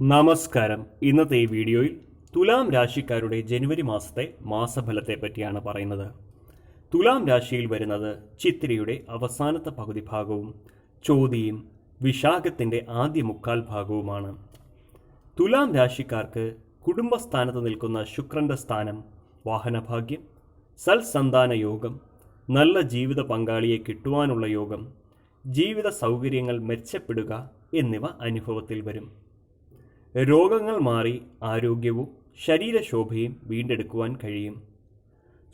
നമസ്കാരം. ഇന്നത്തെ ഈ വീഡിയോയിൽ തുലാം രാശിക്കാരുടെ ജനുവരി മാസത്തെ മാസഫലത്തെ പറ്റിയാണ് പറയുന്നത്. തുലാം രാശിയിൽ വരുന്നത് ചിത്തിരയുടെ അവസാനത്തെ പകുതി ഭാഗവും ചോതിയും വിശാഖത്തിന്റെ ആദ്യ മുക്കാൽ ഭാഗവുമാണ്. തുലാം രാശിക്കാർക്ക് കുടുംബസ്ഥാനത്ത് നിൽക്കുന്ന ശുക്രന്റെ സ്ഥാനം വാഹനഭാഗ്യം സൽസന്താന യോഗം നല്ല ജീവിത പങ്കാളിയെ കിട്ടുവാനുള്ള യോഗം ജീവിത സൗകര്യങ്ങൾ മെച്ചപ്പെടുക എന്നിവ അനുഭവത്തിൽ വരും. രോഗങ്ങൾ മാറി ആരോഗ്യവും ശരീരശോഭയും വീണ്ടെടുക്കുവാൻ കഴിയും.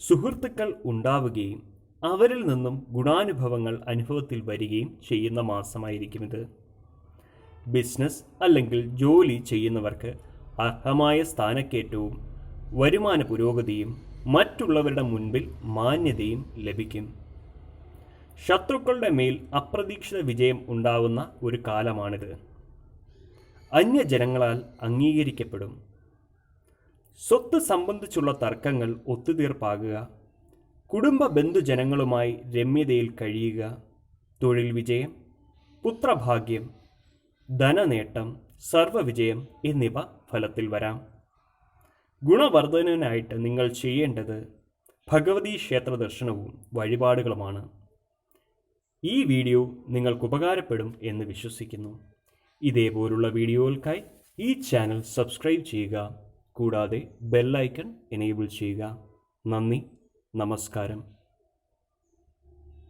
സുഹൃത്തുക്കൾ ഉണ്ടാവുകയും അവരിൽ നിന്നും ഗുണാനുഭവങ്ങൾ അനുഭവത്തിൽ വരികയും ചെയ്യുന്ന മാസമായിരിക്കും ഇത്. ബിസിനസ് അല്ലെങ്കിൽ ജോലി ചെയ്യുന്നവർക്ക് അർഹമായ സ്ഥാനക്കയറ്റവും വരുമാന പുരോഗതിയും മറ്റുള്ളവരുടെ മുൻപിൽ മാന്യതയും ലഭിക്കും. ശത്രുക്കളുടെ മേൽ അപ്രതീക്ഷിത വിജയം ഉണ്ടാവുന്ന ഒരു കാലമാണിത്. അന്യജനങ്ങളാൽ അംഗീകരിക്കപ്പെടും. സ്വത്ത് സംബന്ധിച്ചുള്ള തർക്കങ്ങൾ ഒത്തുതീർപ്പാകുക. കുടുംബ ബന്ധുജനങ്ങളുമായി രമ്യതയിൽ കഴിയുക. തൊഴിൽ വിജയം പുത്രഭാഗ്യം ധനനേട്ടം സർവവിജയം എന്നിവ ഫലത്തിൽ വരാം. ഗുണവർദ്ധനവിനായിട്ട് നിങ്ങൾ ചെയ്യേണ്ടത് ഭഗവതി ക്ഷേത്ര ദർശനവും വഴിപാടുകളുമാണ്. ഈ വീഡിയോ നിങ്ങൾക്ക് ഉപകാരപ്പെടും എന്ന് വിശ്വസിക്കുന്നു. ഇതേപോലുള്ള വീഡിയോകൾക്കായി ഈ ചാനൽ സബ്സ്ക്രൈബ് ചെയ്യുക. കൂടാതെ ബെല്ലൈക്കൺ എനേബിൾ ചെയ്യുക. നന്ദി. നമസ്കാരം.